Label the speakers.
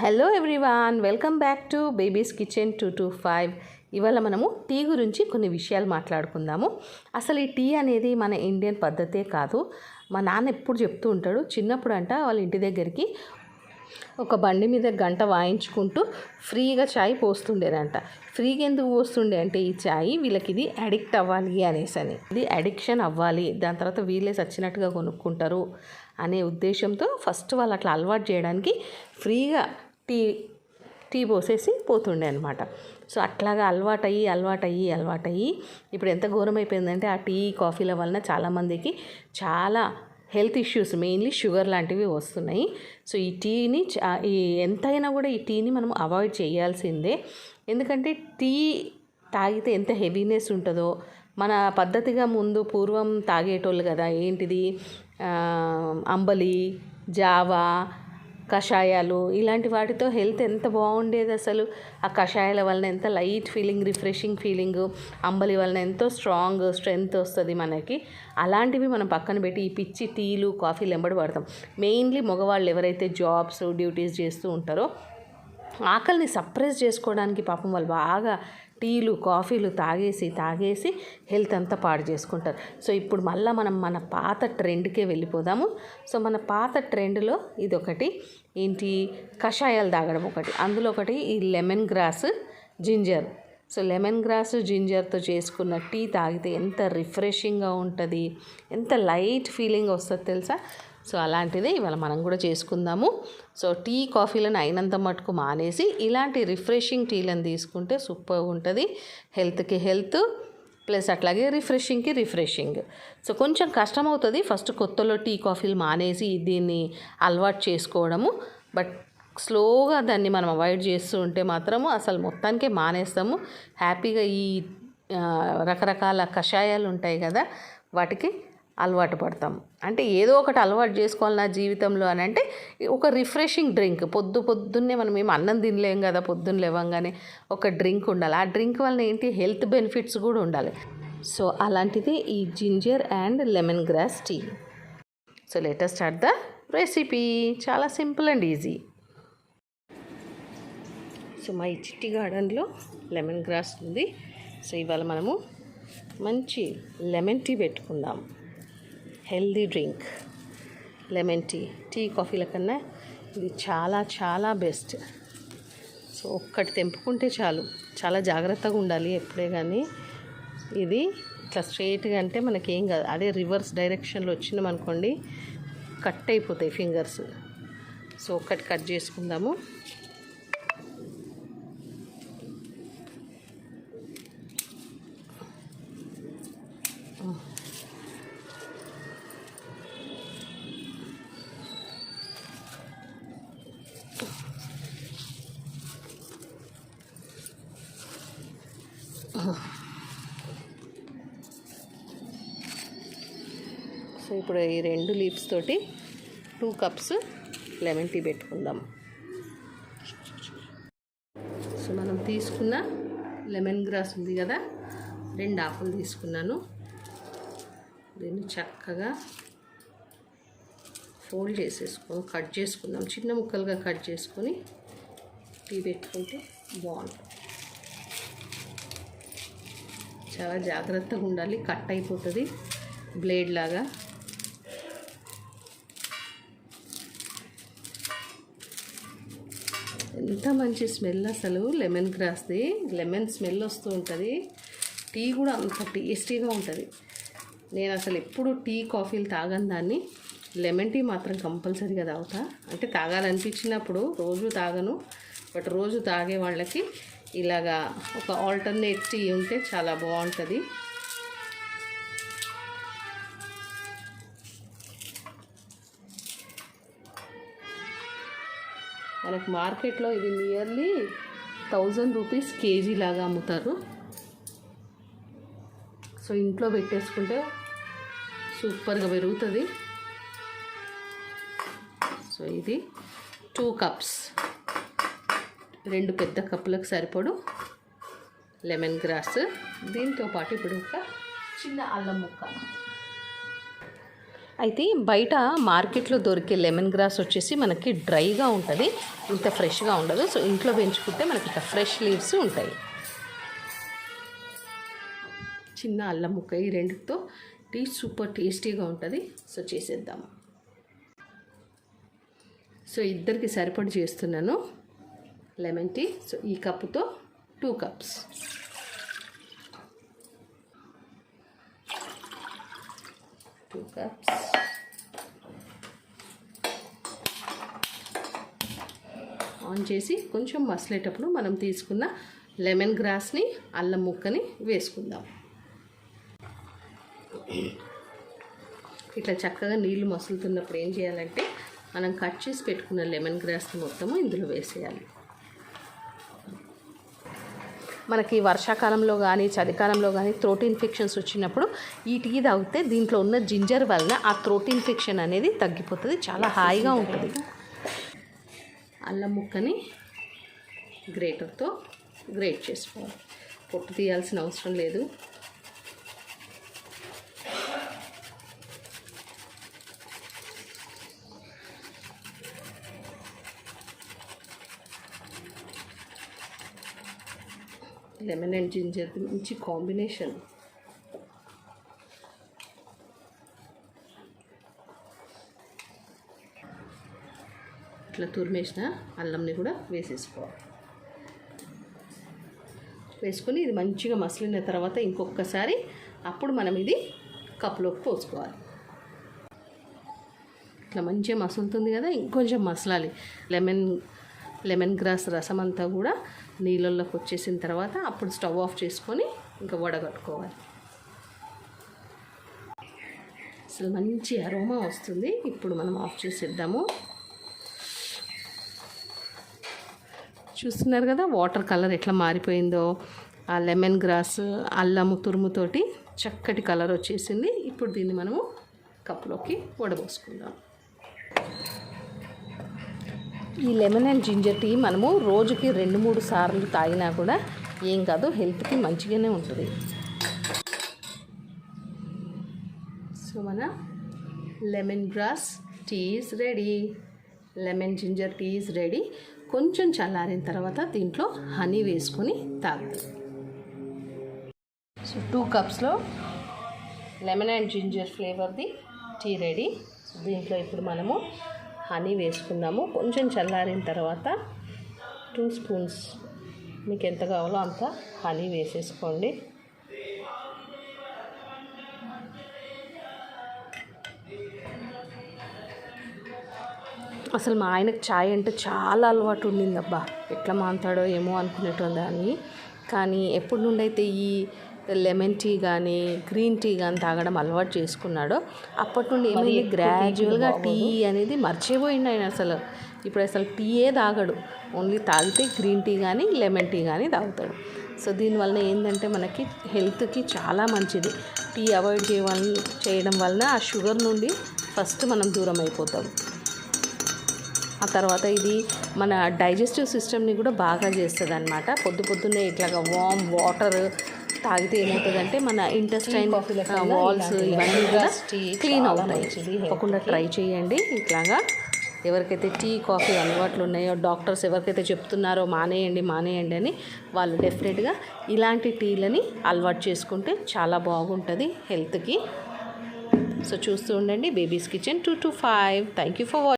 Speaker 1: Hello everyone welcome back to babies kitchen two two five. ఇవాళ మనము tea గురించి కొన్ని విషయాలు మాట్లాడుకుందాము. అసలు ఈ టీ అనేది మన ఇండియన్ పద్ధతే కాదు. మా నాన్న ఎప్పుడు చెప్తూ ఉంటాడు చిన్నప్పుడు అంట వాళ్ళ ఇంటి దగ్గరికి ఒక బండి మీద గంట వాయించుకుంటూ ఫ్రీగా చాయ్ పోస్తుండేనంట. ఫ్రీగా ఎందుకు పోస్తుండే అంటే ఈ చాయ్ వీళ్ళకి ఇది అడిక్ట్ అవ్వాలి అనేసి అని. ఇది అడిక్షన్ అవ్వాలి దాని తర్వాత వీళ్ళే చచ్చినట్టుగా కొనుక్కుంటారు అనే ఉద్దేశంతో ఫస్ట్ వాళ్ళు అట్లా అలవాటు చేయడానికి ఫ్రీగా టీ టీ పోసేసి పోతుండే అనమాట సో అట్లాగా అలవాటయ్యి అలవాటయ్యి అలవాటయ్యి ఇప్పుడు ఎంత ఘోరం అయిపోయిందంటే ఆ టీ కాఫీల వలన చాలామందికి చాలా హెల్త్ ఇష్యూస్ మెయిన్లీ షుగర్ లాంటివి వస్తున్నాయి. సో ఈ టీని ఈ ఎంతైనా కూడా ఈ టీని మనం అవాయిడ్ చేయాల్సిందే. ఎందుకంటే టీ తాగితే ఎంత హెవీనెస్ ఉంటుందో మన పద్ధతిగా ముందు పూర్వం తాగేటోళ్ళు కదా ఏంటిది? అంబలి జావా కషాయాలు ఇలాంటి వాటితో హెల్త్ ఎంత బాగుండేది అసలు. ఆ కషాయాల వలన ఎంత లైట్ ఫీలింగ్ రిఫ్రెషింగ్ ఫీలింగ్ అంబలి వలన ఎంతో స్ట్రాంగ్ స్ట్రెంగ్త్ వస్తుంది మనకి. అలాంటివి మనం పక్కన పెట్టి ఈ పిచ్చి టీలు కాఫీలు ఎంబడి పడతాం మెయిన్లీ మగవాళ్ళు ఎవరైతే జాబ్స్ డ్యూటీస్ చేస్తూ ఉంటారో ఆకలిని సప్రెస్ చేసుకోవడానికి పాపం వాళ్ళు బాగా టీలు కాఫీలు తాగేసి తాగేసి హెల్త్ అంతా పాడు చేసుకుంటారు. సో ఇప్పుడు మళ్ళీ మనం మన పాత ట్రెండ్కే వెళ్ళిపోదాము. సో మన పాత ట్రెండ్లో ఇది ఒకటి ఏంటి? కషాయాలు తాగడం ఒకటి. అందులో ఒకటి ఈ lemon grass ginger. So lemon grass జింజర్తో చేసుకున్న టీ తాగితే ఎంత రిఫ్రెషింగ్గా ఉంటుంది? ఎంత లైట్ ఫీలింగ్ వస్తుంది తెలుసా? సో అలాంటిదే ఇవాళ మనం కూడా చేసుకుందాము. సో టీ కాఫీలను అయినంత మటుకు మానేసి ఇలాంటి రిఫ్రెషింగ్ టీలను తీసుకుంటే సూపర్ ఉంటుంది. హెల్త్కి హెల్త్ ప్లస్ అట్లాగే రిఫ్రెషింగ్కి రిఫ్రెషింగ్. సో కొంచెం కష్టం అవుతుంది ఫస్ట్ కొత్తలో టీ కాఫీలు మానేసి దీన్ని అలవాటు చేసుకోవడము. బట్ స్లోగా దాన్ని మనం అవాయిడ్ చేస్తూ ఉంటే మాత్రము అసలు మొత్తానికే మానేస్తాము. హ్యాపీగా ఈ రకరకాల కషాయాలు ఉంటాయి కదా వాటికి అలవాటు పడతాం. అంటే ఏదో ఒకటి అలవాటు చేసుకోవాలి నా జీవితంలో అని అంటే ఒక రిఫ్రెషింగ్ డ్రింక్. పొద్దు పొద్దున్నే మనం ఏం అన్నం తినలేం కదా పొద్దున్న లేవంగానే ఒక డ్రింక్ ఉండాలి. ఆ డ్రింక్ వలన ఏంటి? హెల్త్ బెనిఫిట్స్ కూడా ఉండాలి. సో అలాంటిది ఈ ginger and lemon grass tea. So latest start the recipe. చాలా సింపుల్ అండ్ ఈజీ. సో మా ఈ చిట్టి గార్డెన్లో లెమన్ గ్రాస్ ఉంది. సో ఇవాళ మనము మంచి లెమన్ టీ పెట్టుకుందాం. Healthy drink lemon tea tea కాఫీల కన్నా ఇది చాలా చాలా బెస్ట్. సో ఒక్కటి తెంపుకుంటే చాలు. చాలా జాగ్రత్తగా ఉండాలి ఎప్పుడే కానీ ఇది ఇట్లా స్ట్రైట్గా అంటే మనకేం కాదు. అదే రివర్స్ డైరెక్షన్లో వచ్చినామనుకోండి కట్ అయిపోతాయి ఫింగర్స్. సో ఒక్కటి కట్ చేసుకుందాము. సో ఇప్పుడు ఈ రెండు లీవ్స్ తోటి టూ కప్స్ లెమన్ టీ పెట్టుకుందాం. సో మనం తీసుకున్న లెమన్ గ్రాస్ ఉంది కదా రెండు ఆకులు తీసుకున్నాను. దీన్ని చక్కగా ఫోల్డ్ చేసేసుకొని కట్ చేసుకుందాం. చిన్న ముక్కలుగా కట్ చేసుకొని టీ పెట్టుకుంటే బాగుంటుంది. చాలా జాగ్రత్తగా ఉండాలి. కట్ అయిపోతుంది. బ్లేడ్ లాగా ఎంత మంచి స్మెల్ అసలు లెమన్ గ్రాస్ది లెమన్ స్మెల్ వస్తూ ఉంటుంది. టీ కూడా అంత టేస్టీగా ఉంటుంది. నేను అసలు ఎప్పుడు టీ కాఫీలు తాగని దాన్ని లెమన్ టీ మాత్రం కంపల్సరీగా తాగుతా. అంటే తాగాలనిపించినప్పుడు రోజు తాగను. బట్ రోజు తాగే వాళ్ళకి ఇలాగా ఒక ఆల్టర్నేట్ టీ ఉంటే చాలా బాగుంటుంది. మనకు మార్కెట్లో ఇది నియర్లీ థౌజండ్ రూపీస్ కేజీ లాగా అమ్ముతారు. సో ఇంట్లో పెట్టేసుకుంటే సూపర్గా పెరుగుతుంది. సో ఇది టూ కప్స్ రెండు పెద్ద కప్పులకు సరిపడు లెమన్ గ్రాస్ దీంతో పాటు ఇప్పుడు ఒక చిన్న అల్లం ముక్క. అయితే బయట మార్కెట్లో దొరికే లెమన్ గ్రాస్ వచ్చేసి మనకి డ్రైగా ఉంటుంది ఇంత ఫ్రెష్గా ఉండదు. సో ఇంట్లో పెంచుకుంటే మనకి ఇట్లా ఫ్రెష్ లీవ్స్ ఉంటాయి. చిన్న అల్లం ముక్క ఈ రెండుతో టీ సూపర్ టేస్టీగా ఉంటుంది. సో చేసేద్దాము సో ఇద్దరికి సరిపడి చేస్తున్నాను లెమన్ టీ. సో ఈ కప్పుతో two cups. Two cups on చేసి కొంచెం మసలేటప్పుడు మనం తీసుకున్న లెమన్ గ్రాస్ని అల్లం ముక్కని వేసుకుందాం. ఇట్లా చక్కగా నీళ్ళు మసులుతున్నప్పుడు ఏం చేయాలంటే మనం కట్ చేసి పెట్టుకున్న లెమన్ గ్రాస్ని మొత్తము ఇందులో వేసేయాలి. మనకి వర్షాకాలంలో కానీ చలికాలంలో కానీ త్రోట్ ఇన్ఫెక్షన్స్ వచ్చినప్పుడు ఈ టీ తాగితే దీంట్లో ఉన్న జింజర్ వలన ఆ త్రోట్ ఇన్ఫెక్షన్ అనేది తగ్గిపోతుంది చాలా హాయిగా ఉంటుంది. అల్లం ముక్కని గ్రేటర్తో గ్రేట్ చేసుకోవాలి. పొట్టు తీయాల్సిన అవసరం లేదు. లెమన్ అండ్ జింజర్ మంచి కాంబినేషన్ ఇట్లా తురిమేసిన అల్లంని కూడా వేసేసుకోవాలి వేసుకొని ఇది మంచిగా మసిలిన తర్వాత ఇంకొకసారి అప్పుడు మనం ఇది కప్పులోకి పోసుకోవాలి. ఇట్లా మంచిగా మసులుతుంది కదా ఇంకొంచెం మసలాలి. లెమన్ లెమన్ గ్రాస్ రసం అంతా కూడా నీళ్ళల్లోకి వచ్చేసిన తర్వాత అప్పుడు స్టవ్ ఆఫ్ చేసుకొని ఇంకా వడగట్టుకోవాలి అసలు మంచి అరోమా వస్తుంది. ఇప్పుడు మనం ఆఫ్ చేసేద్దాము. చూస్తున్నారు కదా వాటర్ కలర్ ఎట్లా మారిపోయిందో? ఆ లెమన్ గ్రాస్ అల్లము తురుముతోటి చక్కటి కలర్ వచ్చేసింది. ఇప్పుడు దీన్ని మనము కప్పులోకి వడబోసుకుందాం. ఈ లెమన్ అండ్ జింజర్ టీ మనము రోజుకి రెండు మూడు సార్లు తాగినా కూడా ఏం కాదు హెల్త్కి మంచిగానే ఉంటుంది. సో మన lemon grass tea is ready. Lemon ginger tea is ready. కొంచెం చల్లారిన తర్వాత దీంట్లో హనీ వేసుకొని తాగుతాం సో టూ కప్స్లో లెమన్ అండ్ జింజర్ ఫ్లేవర్ది టీ రెడీ. దీంట్లో ఇప్పుడు మనము హనీ వేసుకుందాము. కొంచెం చల్లారిన తర్వాత టూ స్పూన్స్ మీకు ఎంత కావాలో అంత హనీ వేసేసుకోండి. అసలు మా ఆయనకు ఛాయ్ అంటే చాలా అలవాటు ఉండిందబ్బా. ఎట్లా మాంతాడో ఏమో అనుకునేటోదాన్ని కానీ ఎప్పటి నుండి అయితే ఈ లెమన్ టీ కానీ గ్రీన్ టీ కానీ తాగడం అలవాటు చేసుకున్నాడో. అప్పటి నుండి ఏమైంది గ్రాడ్యువల్గా టీ అనేది మర్చిపోయింది ఆయన అసలు. ఇప్పుడు అసలు టీయే తాగడు. ఓన్లీ తాగితే గ్రీన్ టీ కానీ లెమన్ టీ కానీ తాగుతాడు. సో దీనివల్ల ఏంటంటే మనకి హెల్త్కి చాలా మంచిది. టీ అవాయిడ్ చేయడం చేయడం వలన ఆ షుగర్ నుండి ఫస్ట్ మనం దూరం అయిపోతాం. ఆ తర్వాత ఇది మన డైజెస్టివ్ సిస్టమ్ని కూడా బాగా చేస్తుంది అనమాట పొద్దు పొద్దున్నే ఇట్లాగా వామ్ వాటర్ తాగితే ఏమవుతుందంటే మన ఇంటెస్టైన్ వాల్స్ ఇవన్నీ కూడా క్లీన్ అవుతాయి. తప్పకుండా ట్రై చేయండి. ఇట్లాగా ఎవరికైతే టీ కాఫీ అలవాట్లు ఉన్నాయో డాక్టర్స్ ఎవరికైతే చెప్తున్నారో మానేయండి మానేయండి అని వాళ్ళు డెఫినెట్గా ఇలాంటి టీలని అలవాటు చేసుకుంటే చాలా బాగుంటుంది హెల్త్కి. సో చూస్తూ ఉండండి. Babies kitchen two two five thank you for watching